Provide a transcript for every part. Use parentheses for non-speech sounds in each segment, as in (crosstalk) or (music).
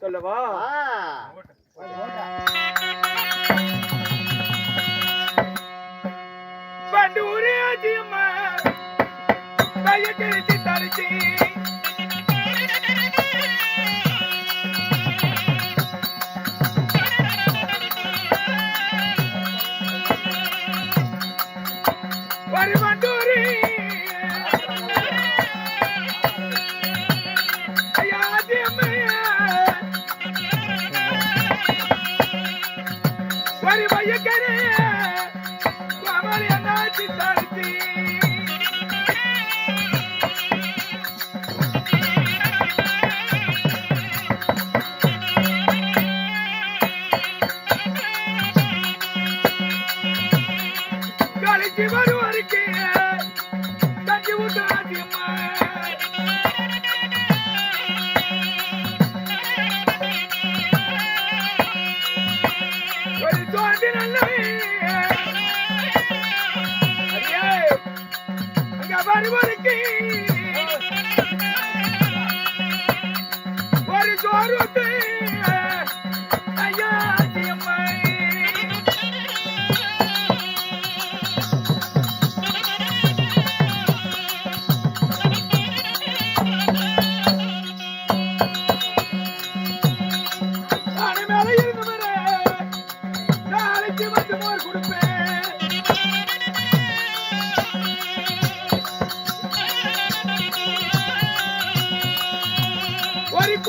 சொல்லவா? பண்டூரே அதியம்மா கைய கிழிச்சு தரிச்சு. வருவருக்கு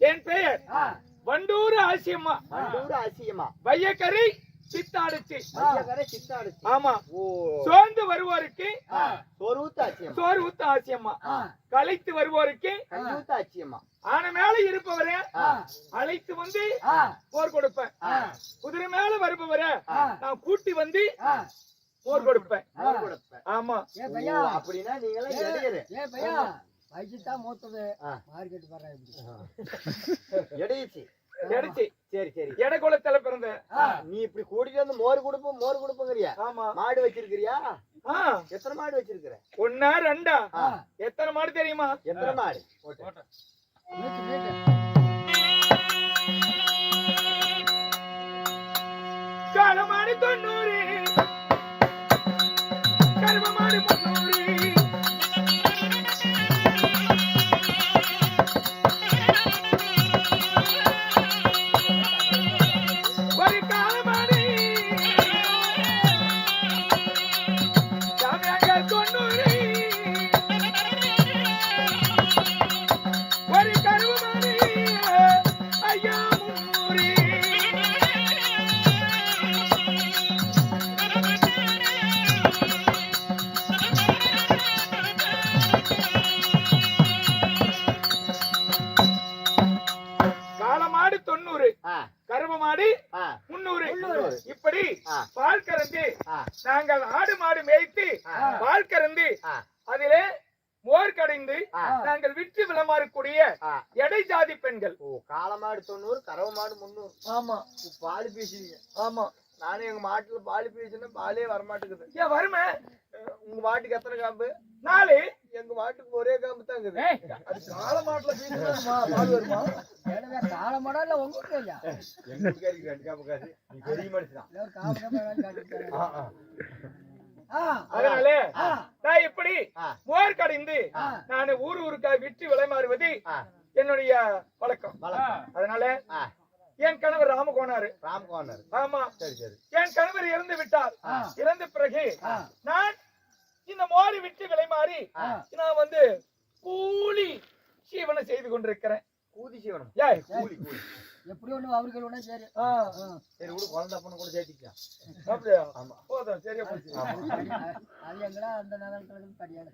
என் பெயர் வண்டூர் ஆசியம்மா. வண்டூர் ஆசியமா வையக்கரை சித்தாடுச்சு. சித்தாடுச்சு. ஆமா. சோர்ந்து வருவோருக்கு சொரூத்த ஆச்சியம்மா சோறு ஊத்த ஆசியம்மா. களைத்து வருவோருக்கு கஞ்சூத்த ஆச்சியம்மா ஆன மேல இருப்பவரை அழைத்து வந்து மோர் கொடுப்பேன். குதிரை மேல வருபவரை நான் கூட்டி வந்து மோர் கொடுப்பேன். மோர் கொடுப்பேன். ஆமா. ஓ, அப்படின்னா நீங்களாம் இடையரு ஆ. இடையச்சி (laughs) எடுச்சு. சரி சரி. எடை குளத்துல பிறந்த நீ இப்படி கூட்டிட்டு வந்து மோர் கொடுப்போம் மோர் கொடுப்போங்கிறியா? ஆமா. மாடு வச்சிருக்கிறியா? எத்தனை மாடு வச்சிருக்கிற? ஒன்னா ரெண்டா. எத்தனை மாடு தெரியுமா? எத்தனை மாடு? இப்படி. பால் கறந்து நாங்கள் ஆடு மாடு மேய்த்து. பால் கறந்து அதிலே மோர் கடைந்து ஆ. நாங்கள் விற்று விளமாறக்கூடிய. எடை ஜாதி பெண்கள். ஓ காளமாடு தொண்ணூறு கறவை மாடு முந்நூறு. ஆமா. ஓ, பால் பீசுவீங்க. ஆமா. நானும் எங்க மாட்டுல பால் பீசுனா பாலே வரமாட்டேங்குது. ஏன் வருமே உங்க மாட்டுக்கு எத்தனை காம்பு? நாலு. எங்க மாட்டுக்கு ஒரே காம்பு தான் இருக்குது. அது கால மாட்டுல பீசுனா பால் வருமா? எங்க வீட்டுக்காரிக்கு ரெண்டு காம்பு காசு. நீ பெரிய மனுஷன்? அதனால நான் இப்படி. மோர் கடைந்து. நான் ஊர் ஊருக்கா விற்று விளைமாறுவது ஆ. என்னுடைய வழக்கம். அதனால என் கணவர் ராமகோனாரு ராம் கோனர் ஆமா சரி சரி என் கணவர் இறந்து விட்டார். இறந்த பிறகு. நான் இந்த மாறி விட்டு விலை மாறி. நான் வந்து கூலி சீவனை செய்து கொண்டிருக்கிறேன் கூதி சிவனம் ஏய் கூலி கூலி எப்படி ஒண்ணு அவருக்கு ஒண்ணு சரி. சரி விடு குழந்தை பொண்ணு கூட சேர்த்திக்கலாம். அப்படியா? ஆமா. போதும் சரியா போச்சு. அது எங்கடா அந்த நேரத்துல படியாது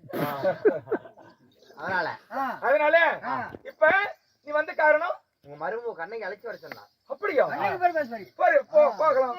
அதனால. அதனால. இப்ப நீ வந்த காரணம்? உங்க மருமக கண்ணைக்கு அழைச்சி வர சொன்னா. அப்படியா? அன்னைக்கு பேர் பேச பாரு போ போகலாம்.